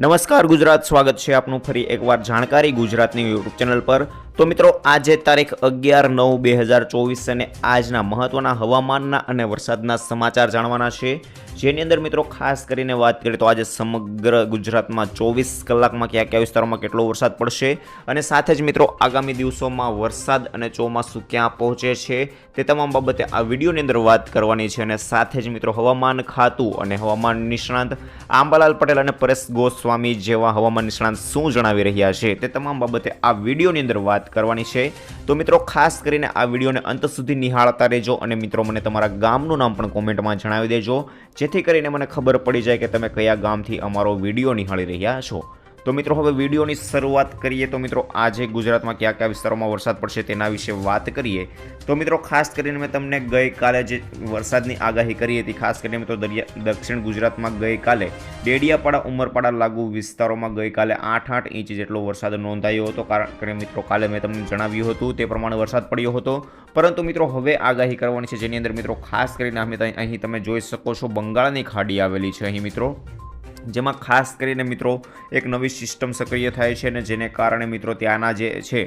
નમસ્કાર, ગુજરાત સ્વાગત છે આપનું ફરી એકવાર જાણકારી ગુજરાતની યુટ્યુબ ચેનલ પર. તો મિત્રો, આજે તારીખ અગિયાર નવ બે હજાર ચોવીસ અને આજના મહત્વના હવામાનના અને વરસાદના સમાચાર જાણવાના છે. જેની અંદર મિત્રો, ખાસ કરીને વાત કરીએ તો આજે સમગ્ર ગુજરાતમાં ચોવીસ કલાકમાં કયા કયા વિસ્તારોમાં કેટલો વરસાદ પડશે અને સાથે જ મિત્રો, આગામી દિવસોમાં વરસાદ અને ચોમાસું ક્યાં પહોંચે છે તે તમામ બાબતે આ વિડીયોની અંદર વાત કરવાની છે. અને સાથે જ મિત્રો, હવામાન ખાતું અને હવામાન નિષ્ણાંત આંબાલાલ પટેલ અને પરેશ ગોસ્વામી જેવા હવામાન નિષ્ણાંત શું જણાવી રહ્યા છે તે તમામ બાબતે આ વિડીયોની અંદર વાત કરવાની છે. તો મિત્રો, ખાસ કરીને આ વિડીયોને અંત સુધી નિહાળતા રહેજો અને મિત્રો, મને તમારા ગામનું નામ પણ કોમેન્ટમાં જણાવી દેજો. જેથી કરીને મને ખબર પડી જાય કે તમે કયા ગામથી અમારો વીડિયો નિહાળી રહ્યા છો. તો મિત્રો, હવે વિડીયોની શરૂઆત કરીએ. તો મિત્રો, આજે ગુજરાતમાં કયા કયા વિસ્તારોમાં વરસાદ પડશે તેના વિશે વાત કરીએ. તો મિત્રો, ખાસ કરીને મેં તમને ગઈકાલે જે વરસાદની આગાહી કરી હતી, ખાસ કરીને મિત્રો દરિયા, દક્ષિણ ગુજરાતમાં ગઈકાલે ડેડિયાપાડા, ઉમરપાડા લાગુ વિસ્તારોમાં ગઈકાલે આઠ આઠ ઇંચ જેટલો વરસાદ નોંધાયો હતો. કારણ કે મિત્રો, કાલે મેં તમને જણાવ્યું હતું, તે પ્રમાણે વરસાદ પડ્યો હતો. પરંતુ મિત્રો, હવે આગાહી કરવાની છે. જેની અંદર મિત્રો, ખાસ કરીને અમે અહીં તમે જોઈ શકો છો, બંગાળની ખાડી આવેલી છે. અહીં મિત્રો જેમાં ખાસ કરીને મિત્રો એક નવી સિસ્ટમ સક્રિય થાય છે અને જેને કારણે મિત્રો ત્યાંના જે છે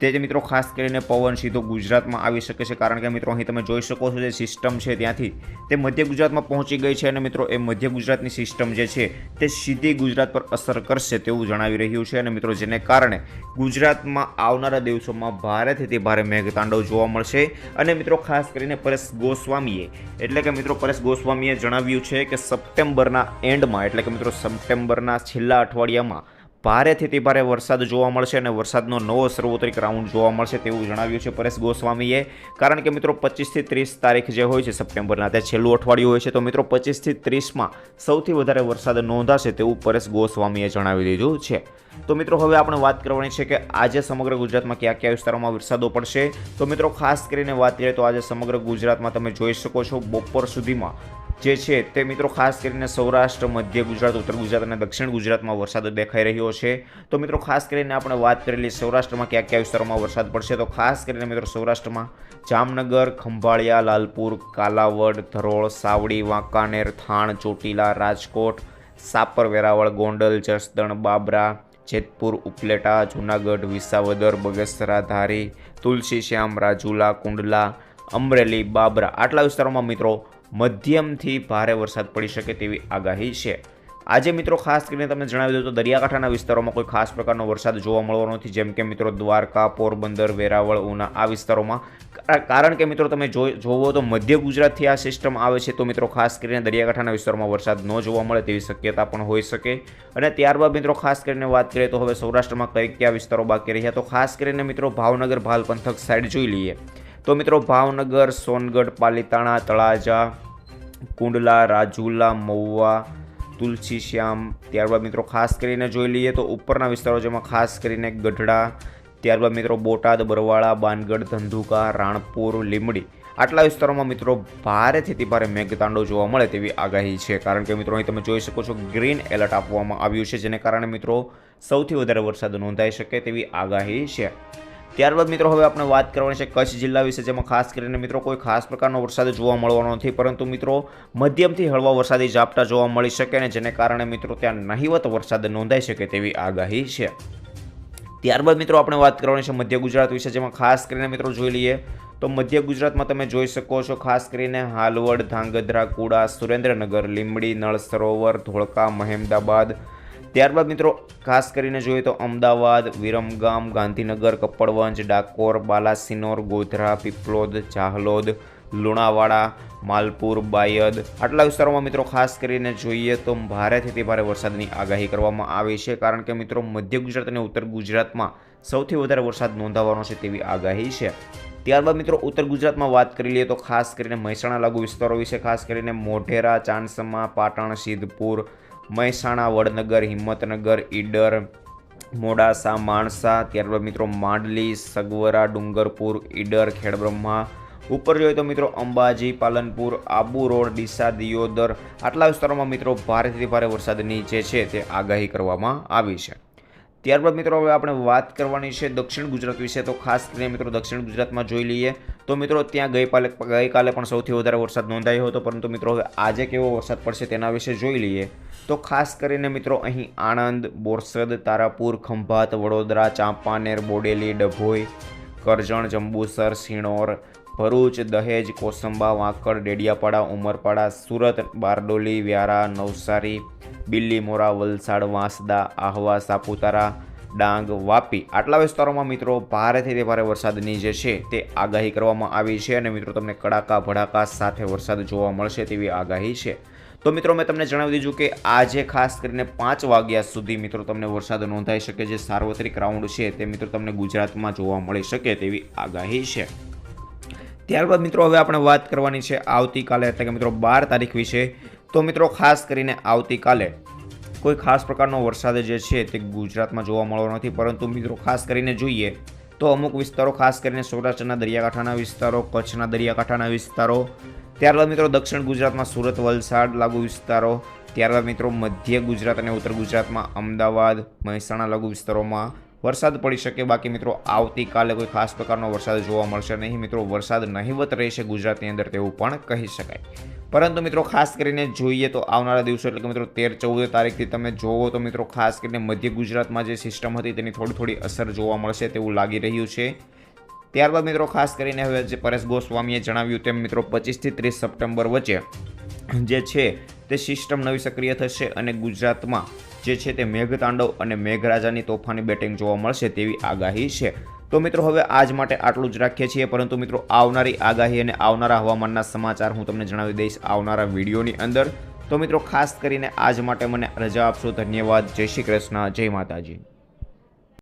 તે જ મિત્રો ખાસ કરીને પવન સીધો ગુજરાતમાં આવી શકે છે. કારણ કે મિત્રો અહીં તમે જોઈ શકો છો જે સિસ્ટમ છે ત્યાંથી તે મધ્ય ગુજરાતમાં પહોંચી ગઈ છે અને મિત્રો એ મધ્ય ગુજરાતની સિસ્ટમ જે છે તે સીધી ગુજરાત પર અસર કરશે તેવું જણાવી રહ્યું છે. અને મિત્રો જેને કારણે ગુજરાતમાં આવનારા દિવસોમાં ભારેથી ભારે મેઘતાંડવ જોવા મળશે. અને મિત્રો ખાસ કરીને પરેશ ગોસ્વામીએ, એટલે કે મિત્રો પરેશ ગોસ્વામીએ જણાવ્યું છે કે સપ્ટેમ્બરના એન્ડમાં, એટલે કે મિત્રો સપ્ટેમ્બરના છેલ્લા અઠવાડિયામાં ભારેથી તે ભારે વરસાદ જોવા મળશે અને વરસાદનો નવો સર્વોત્તરિક રાઉન્ડ જોવા મળશે તેવું જણાવ્યું છે પરેશ ગોસ્વામીએ. કારણ કે મિત્રો પચીસથી ત્રીસ તારીખ જે હોય છે સપ્ટેમ્બરના તે છેલ્લું અઠવાડિયું હોય છે, તો મિત્રો પચીસથી ત્રીસમાં સૌથી વધારે વરસાદ નોંધાશે તેવું પરેશ ગોસ્વામીએ જણાવી દીધું છે. તો મિત્રો હવે આપણે વાત કરવાની છે કે આજે સમગ્ર ગુજરાતમાં કયા કયા વિસ્તારોમાં વરસાદો પડશે? તો મિત્રો ખાસ કરીને વાત કરીએ તો આજે સમગ્ર ગુજરાતમાં તમે જોઈ શકો છો, બપોર સુધીમાં જે છે તે મિત્રો ખાસ કરીને સૌરાષ્ટ્ર, મધ્ય ગુજરાત, ઉત્તર ગુજરાત અને દક્ષિણ ગુજરાતમાં વરસાદ દેખાઈ રહ્યો છે. તો મિત્રો ખાસ કરીને આપણે વાત કરેલી સૌરાષ્ટ્રમાં કયા કયા વિસ્તારોમાં વરસાદ પડશે, તો ખાસ કરીને મિત્રો સૌરાષ્ટ્રમાં જામનગર, ખંભાળિયા, લાલપુર, કાલાવડ, ધરોળ, સાવડી, વાંકાનેર, થાણ, ચોટીલા, રાજકોટ, સાપર, વેરાવળ, ગોંડલ, જસદણ, બાબરા, જેતપુર, ઉપલેટા, જૂનાગઢ, વિસાવદર, બગસરા, ધારી તુલસીશ્યામ રાજુલા, કુંડલા, અમરેલી, બાબરા આટલા વિસ્તારોમાં મિત્રો મધ્યમથી ભારે વરસાદ પડી શકે તેવી આગાહી છે. આજે મિત્રો ખાસ કરીને તમે જણાવી દઉં તો દરિયાકાંઠાના વિસ્તારોમાં કોઈ ખાસ પ્રકારનો વરસાદ જોવા મળવાનો નથી. જેમ કે મિત્રો દ્વારકા, પોરબંદર, વેરાવળ, ઉના આ વિસ્તારોમાં કારણ કે મિત્રો તમે જોવો તો મધ્ય ગુજરાતથી આ સિસ્ટમ આવે છે તો મિત્રો ખાસ કરીને દરિયાકાંઠાના વિસ્તારોમાં વરસાદ ન જોવા મળે તેવી શક્યતા પણ હોઈ શકે. અને ત્યારબાદ મિત્રો ખાસ કરીને વાત કરીએ તો હવે સૌરાષ્ટ્રમાં કઈ કયા વિસ્તારો બાકી રહ્યા તો ખાસ કરીને મિત્રો ભાવનગર ભાલ પંથક સાઈડ જોઈ લઈએ. તો મિત્રો ભાવનગર, સોનગઢ, પાલીતાણા, તળાજા, કુંડલા, રાજુલા, મહુવા તુલસીશ્યામ ત્યારબાદ મિત્રો ખાસ કરીને જોઈ લઈએ તો ઉપરના વિસ્તારો જેમાં ખાસ કરીને ગઢડા, ત્યારબાદ મિત્રો બોટાદ, બરવાળા, બાનગઢ, ધંધુકા, રાણપુર, લીમડી આટલા વિસ્તારોમાં મિત્રો ભારેથી ભારે મેઘતાંડો જોવા મળે તેવી આગાહી છે. કારણ કે મિત્રો અહીં તમે જોઈ શકો છો ગ્રીન એલર્ટ આપવામાં આવ્યું છે, જેને કારણે મિત્રો સૌથી વધારે વરસાદ નોંધાઈ શકે તેવી આગાહી છે. ત્યારબાદ મિત્રો હવે આપણે વાત કરવાની છે કચ્છ જિલ્લા વિશે, જેમાં ખાસ કરીને મિત્રો કોઈ ખાસ પ્રકારનો વરસાદ જોવા મળવાનો નથી. પરંતુ મિત્રો, મધ્યમથી હળવા વરસાદી ઝાપટા જોવા મળી શકે અને જેને કારણે મિત્રો ત્યાં નહીવત વરસાદ નોંધાઈ શકે તેવી આગાહી છે. ત્યારબાદ મિત્રો આપણે વાત કરવાની છે મધ્ય ગુજરાત વિશે, જેમાં ખાસ કરીને મિત્રો જોઈ લઈએ તો મધ્ય ગુજરાતમાં તમે જોઈ શકો છો ખાસ કરીને હાલવડ, ધાંગધ્રા, કુડા, સુરેન્દ્રનગર, લીંબડી, નળ સરોવર, ધોળકા, મહેમદાબાદ ત્યારબાદ મિત્રો, ખાસ કરીને જોઈએ તો અમદાવાદ, વિરમગામ, ગાંધીનગર કપડવંજ ડાકોર, બાલાસિનોર, ગોધરા, પીપલોદ ચાહલોદ લુણાવાડા, માલપુર, બાયદ આટલા વિસ્તારોમાં મિત્રો, ખાસ કરીને જોઈએ તો ભારેથી ભારે વરસાદની આગાહી કરવામાં આવી છે. કારણ કે મિત્રો, મધ્ય ગુજરાત અને ઉત્તર ગુજરાતમાં સૌથી વધારે વરસાદ નોંધાવાનો છે તેવી આગાહી છે. ત્યારબાદ મિત્રો, ઉત્તર ગુજરાતમાં વાત કરી લઈએ તો ખાસ કરીને મહેસાણા લાગુ વિસ્તારો વિશે, ખાસ કરીને મોઢેરા, ચાંદસમા, પાટણ, સિદ્ધપુર, મહેસાણા, વડનગર, હિંમતનગર, ઈડર, મોડાસા, માણસા, ત્યારબાદ મિત્રો, માંડલી, સગવરા, ડુંગરપુર, ઈડર, ખેડબ્રહ્મા, ઉપર જોઈએ તો મિત્રો, અંબાજી, પાલનપુર, આબુ રોડ, ડીસા, દિયોદર, આટલા વિસ્તારોમાં મિત્રો, ભારેથી ભારે વરસાદની જે છે તે આગાહી કરવામાં આવી છે. ત્યારબાદ મિત્રો હવે આપણે વાત કરવાની છે દક્ષિણ ગુજરાત વિશે. તો ખાસ કરીને મિત્રો દક્ષિણ ગુજરાતમાં જોઈ લઈએ તો મિત્રો ત્યાં ગઈકાલે ગઈકાલે પણ સૌથી વધારે વરસાદ નોંધાયો હતો. પરંતુ મિત્રો હવે આજે કેવો વરસાદ પડશે તેના વિશે જોઈ લઈએ. તો ખાસ કરીને મિત્રો અહીં આણંદ, બોરસદ, તારાપુર, ખંભાત, વડોદરા, ચાંપાનેર, બોડેલી, ડભોઈ, કરજણ, જંબુસર, સિણોર ભરૂચ, દહેજ, કોસંબા, વાંકડ, ડેડિયાપાડા, ઉમરપાડા, સુરત, બારડોલી, વ્યારા, નવસારી બિલ્લીમોરા વલસાડ, વાંસદા, આહવા, સાપુતારા, ડાંગ, વાપી આટલા વિસ્તારોમાં મિત્રો ભારેથી તે ભારે વરસાદની જે છે તે આગાહી કરવામાં આવી છે અને મિત્રો તમને કડાકા, ભડાકા સાથે વરસાદ જોવા મળશે તેવી આગાહી છે. તો મિત્રો મેં તમને જણાવી દીધું કે આજે ખાસ કરીને પાંચ વાગ્યા સુધી મિત્રો તમને વરસાદ નોંધાઈ શકે જે સાર્વત્રિક રાઉન્ડ છે તે મિત્રો તમને ગુજરાતમાં જોવા મળી શકે તેવી આગાહી છે. ત્યારબાદ મિત્રો હવે આપણે વાત કરવાની છે આવતીકાલે એટલે કે મિત્રો બાર તારીખ વિશે. તો મિત્રો ખાસ કરીને આવતીકાલે કોઈ ખાસ પ્રકારનો વરસાદ જે છે તે ગુજરાતમાં જોવા મળવાનો નથી, પરંતુ મિત્રો ખાસ કરીને જોઈએ તો અમુક વિસ્તારો, ખાસ કરીને સૌરાષ્ટ્રના દરિયાકાંઠાના વિસ્તારો, કચ્છના દરિયાકાંઠાના વિસ્તારો, ત્યારબાદ મિત્રો દક્ષિણ ગુજરાતમાં સુરત, વલસાડ લાગુ વિસ્તારો, ત્યારબાદ મિત્રો મધ્ય ગુજરાત અને ઉત્તર ગુજરાતમાં અમદાવાદ, મહેસાણા લાગુ વિસ્તારોમાં વરસાદ પડી શકે. બાકી મિત્રો, આવતીકાલે કોઈ ખાસ પ્રકારનો વરસાદ જોવા મળશે નહીં. મિત્રો, વરસાદ નહીવત રહેશે ગુજરાતની અંદર તેવું પણ કહી શકાય. પરંતુ મિત્રો, ખાસ કરીને જોઈએ તો આવનારા દિવસો, એટલે કે મિત્રો, તેર, ચૌદ તારીખથી તમે જોવો તો મિત્રો, ખાસ કરીને મધ્ય ગુજરાતમાં જે સિસ્ટમ હતી તેની થોડી થોડી અસર જોવા મળશે તેવું લાગી રહ્યું છે. ત્યારબાદ મિત્રો, ખાસ કરીને હવે જે પરેશ ગોસ્વામીએ જણાવ્યું તેમ મિત્રો, પચીસથી ત્રીસ સપ્ટેમ્બર વચ્ચે જે છે તે સિસ્ટમ નવી સક્રિય થશે અને ગુજરાતમાં જે છે તે મેઘતાંડવ અને મેઘરાજાની તોફાની બેટિંગ જોવા મળશે તેવી આગાહી છે. તો મિત્રો, હવે આજ માટે આટલું જ રાખીએ છીએ. પરંતુ મિત્રો, આવનારી આગાહી અને આવનારા હવામાનના સમાચાર હું તમને જણાવી દઈશ આવનારા વિડીયોની અંદર. તો મિત્રો, ખાસ કરીને આજ માટે મને રજા આપશો. ધન્યવાદ. જય શ્રી કૃષ્ણ. જય માતાજી.